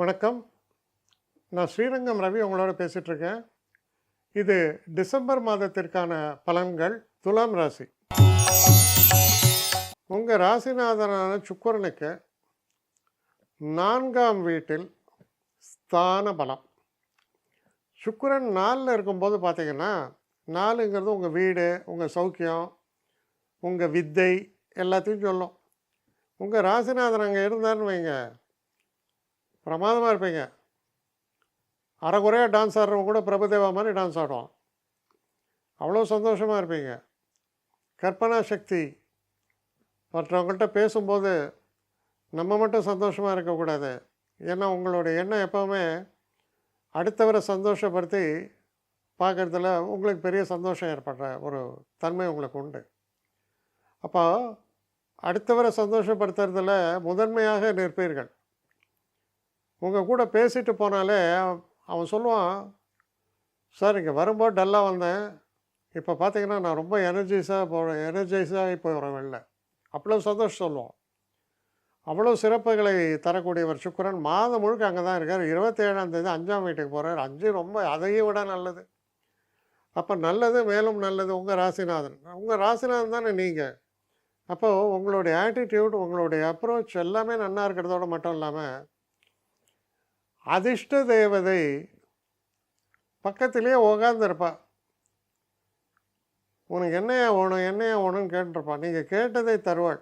வணக்கம். நான் ஸ்ரீரங்கம் ரவி உங்களோட பேசிகிட்ருக்கேன் இது டிசம்பர் மாதத்திற்கான பலன்கள் துலாம் ராசி. உங்கள் ராசிநாதனான சுக்கரனுக்கு நான்காம் வீட்டில் ஸ்தான பலம். சுக்கரன் நாலில் இருக்கும்போது பார்த்தீங்கன்னா நாலுங்கிறது உங்கள் வீடு உங்கள் சௌக்கியம் உங்கள் வித்தை எல்லாத்தையும் சொல்லும். உங்கள் ராசிநாதன் அங்கே இருந்தாருன்னு வைங்க. பிரமாதமாக இருப்பீங்க. அரைகுறையாக டான்ஸ் ஆடுறவங்க கூட பிரபுதேவா மாதிரி டான்ஸ் ஆடுவோம் அவ்வளோ சந்தோஷமாக இருப்பீங்க. கற்பனா சக்தி. மற்றவங்கள்ட்ட பேசும்போது நம்ம மட்டும் சந்தோஷமாக இருக்கக்கூடாது. ஏன்னா உங்களுடைய எண்ணம் எப்போவுமே அடுத்தவரை சந்தோஷப்படுத்தி பார்க்குறதுல உங்களுக்கு பெரிய சந்தோஷம் ஏற்படுற ஒரு தன்மை உங்களுக்கு உண்டு. அப்போ அடுத்தவரை சந்தோஷப்படுத்துறதுல முதன்மையாக நிற்பீர்கள். உங்கள் கூட பேசிட்டு போனாலே அவன் சொல்லுவான் சார் இங்கே வரும்போது டல்லாக வந்தேன். இப்போ பார்த்தீங்கன்னா நான் ரொம்ப எனர்ஜைஸாக போகிறேன் எனர்ஜைஸாக இப்போ வரேன் வெளில. அவ்வளோ சந்தோஷம் சொல்லுவோம் அவ்வளோ சிறப்புகளை தரக்கூடியவர் சுக்கிரன். மாதம் முழுக்க அங்கே தான் இருக்கார். இருபத்தேழாம் தேதி அஞ்சாம் வீட்டுக்கு போகிறார் அஞ்சு ரொம்ப அதையும் விட நல்லது. அப்போ நல்லது மேலும் நல்லது உங்கள் ராசிநாதன். உங்கள் ராசிநாதன் தானே நீங்கள் அப்போது உங்களுடைய ஆட்டிடியூட் உங்களுடைய அப்ரோச் எல்லாமே நன்னா இருக்கிறதோட மட்டும் இல்லாமல் அதிர்ஷ்ட தேவதை பக்கத்திலே உக்காந்துருப்பா. உனக்கு என்னையா வேணும் என்னையா வேணும்னு கேட்டுருப்பா. நீங்கள் கேட்டதை தருவாள்.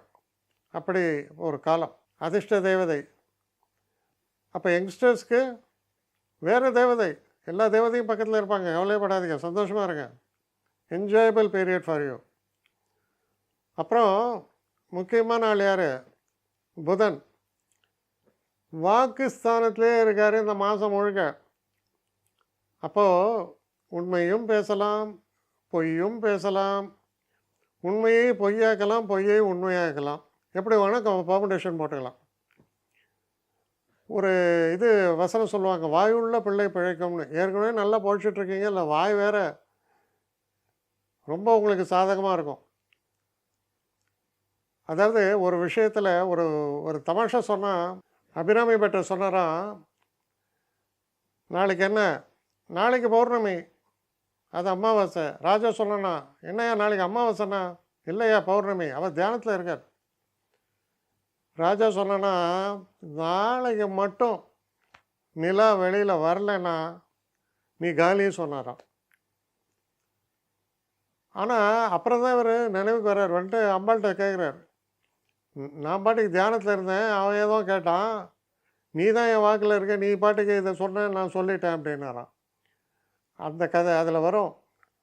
அப்படி ஒரு காலம். அதிர்ஷ்ட தேவதை அப்போ யங்ஸ்டர்ஸ்க்கு வேறு தேவதை. எல்லா தேவதையும் பக்கத்தில் இருப்பாங்க. கவலைப்படாதீங்க. சந்தோஷமாக இருங்க. என்ஜாயபிள் பீரியட் ஃபார் யூ அப்புறம் முக்கியமான ஆள் யார்? புதன். வாக்குஸ்தானத்திலே இருக்கார் இந்த மாதம் முழுக்க. அப்போது உண்மையும் பேசலாம் பொய்யும் பேசலாம். உண்மையை பொய்யாக்கலாம் பொய்யை உண்மையாக்கலாம். எப்படி வேணால் காம்படிஷன் போட்டுக்கலாம். ஒரு இது வசனம் சொல்லுவாங்க வாயுள்ள பிள்ளை பிழைக்கும்னு. ஏற்கனவே நல்லா பொழிச்சிட்ருக்கீங்க இல்லை வாய் வேற ரொம்ப உங்களுக்கு சாதகமாக இருக்கும். அதாவது ஒரு விஷயத்தில் ஒரு ஒரு தமாஷா சொன்னால் அபிராமி பட்டர் சொன்னாராம் நாளைக்கு என்ன? நாளைக்கு பௌர்ணமி. அது அமாவாசை. ராஜா சொன்னா என்னையா நாளைக்கு அமாவாசைண்ணா இல்லையா பௌர்ணமி. அவர் தியானத்தில் இருக்கார். ராஜா சொன்னா நாளைக்கு மட்டும் நிலா வெளியில் வரலன்னா நீ காலின்னு சொன்னாராம். ஆனால் அப்புறம் தான் இவர் நினைவுக்கு வர்றார். வந்துட்டு அம்பாள்கிட்ட கேட்குறாரு நான் பாட்டுக்கு தியானத்தில் இருந்தேன். அவன் ஏதோ கேட்டான். நீ தான் என் வாக்கில் இருக்க. நீ பாட்டுக்கு இதை சொன்ன நான் சொல்லிட்டேன் அப்படின்னாராம். அந்த கதை அதில் வரும்.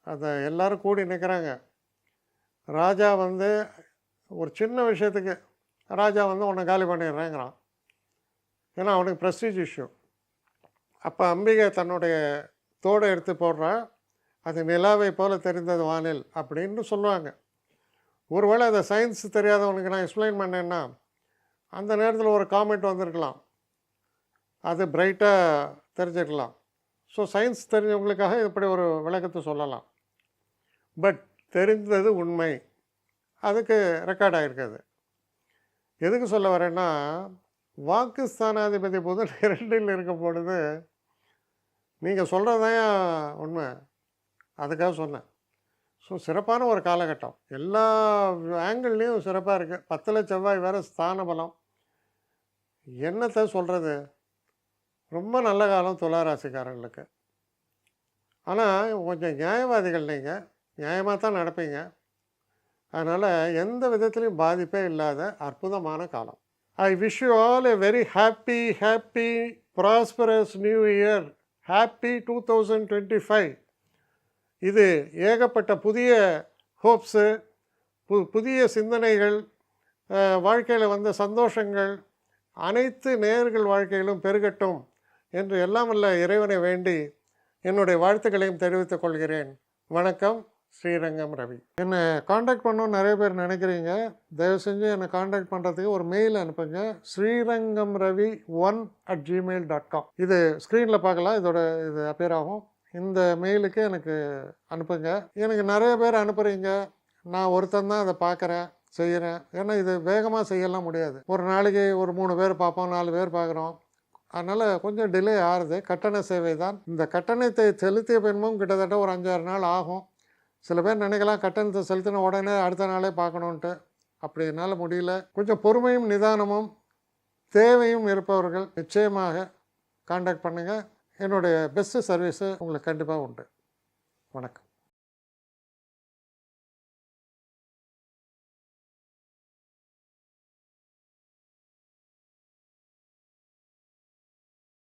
அதை எல்லோரும் கூடி நிற்கிறாங்க ராஜா வந்து ஒரு சின்ன விஷயத்துக்கு ராஜா வந்து உன்னை காலி பண்ணிடுறேங்கிறான். ஏன்னா அவனுக்கு ப்ரெஸ்டீஜ் இஷ்யூ அப்போ அம்பிகை தன்னுடைய தோடை எடுத்து போடுறா. அது நிலாவை போல தெரிந்தது வானில் அப்படின்னு சொல்லுவாங்க. ஒருவேளை அதை சயின்ஸ் தெரியாதவனுக்கு நான் எக்ஸ்பிளைன் பண்ணேன்னா அந்த நேரத்தில் ஒரு காமெண்ட் வந்திருக்கலாம். அது பிரைட்டாக தெரிஞ்சிருக்கலாம். ஸோ சயின்ஸ் தெரிஞ்சவங்களுக்காக இப்படி ஒரு விளக்கத்தை சொல்லலாம். பட் தெரிந்தது உண்மை. அதுக்கு ரெக்கார்ட் ஆகிருக்காது எதுக்கு சொல்ல வரேன்னா வாக்குஸ்தானாதிபதி போது இரண்டில் இருக்கும் பொழுது நீங்கள் சொல்கிறதான் உண்மை. அதுக்காக சொன்னேன். ஸோ சிறப்பான ஒரு காலகட்டம். எல்லா ஆங்கிள்லேயும் சிறப்பாக இருக்குது பத்தில் செவ்வாய் வேறு ஸ்தான பலம். என்னத்தை சொல்கிறது ரொம்ப நல்ல காலம் துளாராசிக்காரங்களுக்கு ஆனால் கொஞ்சம் நியாயவாதிகள் நீங்கள் நியாயமாக தான் நடப்பீங்க. அதனால் எந்த விதத்துலையும் பாதிப்பே இல்லாத அற்புதமான காலம். I wish you all a very happy happy prosperous new year happy two thousand twenty five இது ஏகப்பட்ட புதிய ஹோப்ஸு பு புதிய சிந்தனைகள் வாழ்க்கையில் வந்த சந்தோஷங்கள் அனைத்து நேர்கள் வாழ்க்கையிலும் பெருகட்டும் என்று எல்லாம் வல்ல இறைவனை வேண்டி என்னுடைய வாழ்த்துக்களையும் தெரிவித்துக் கொள்கிறேன். வணக்கம் ஸ்ரீரங்கம் ரவி. என்னை காண்டாக்ட் பண்ணணும்னு நிறைய பேர் நினைக்கிறீங்க. தயவு செஞ்சு என்னை காண்டாக்ட் பண்ணுறதுக்கு ஒரு மெயில் அனுப்புங்க. Srirangam Ravi one at gmail dot com இது ஸ்க்ரீனில் பார்க்கலாம். இதோட இது அப்பியர் ஆகும். இந்த மெயிலுக்கு எனக்கு அனுப்புங்க. எனக்கு நிறைய பேர் அனுப்புகிறீங்க நான் ஒருத்தன் தான் அதை பார்க்குறேன் செய்கிறேன் ஏன்னா இது வேகமாக செய்யலாம் முடியாது. ஒரு நாளைக்கு ஒரு மூணு பேர் பார்ப்போம் நாலு பேர் பார்க்குறோம். அதனால் கொஞ்சம் டிலே ஆகுது கட்டண சேவை தான். இந்த கட்டணத்தை செலுத்திய பின்பும் கிட்டத்தட்ட ஒரு அஞ்சாறு நாள் ஆகும். சில பேர் நினைக்கலாம் கட்டணத்தை செலுத்தின உடனே அடுத்த நாளே பார்க்கணுன்ட்டு அப்படி என்னால் முடியல. கொஞ்சம் பொறுமையும் நிதானமும் தேவையும் இருப்பவர்கள் நிச்சயமாக காண்டாக்ட் பண்ணுங்கள் என்னுடைய பெஸ்ட்டு சர்வீஸு உங்களுக்கு கண்டிப்பாக உண்டு. வணக்கம்.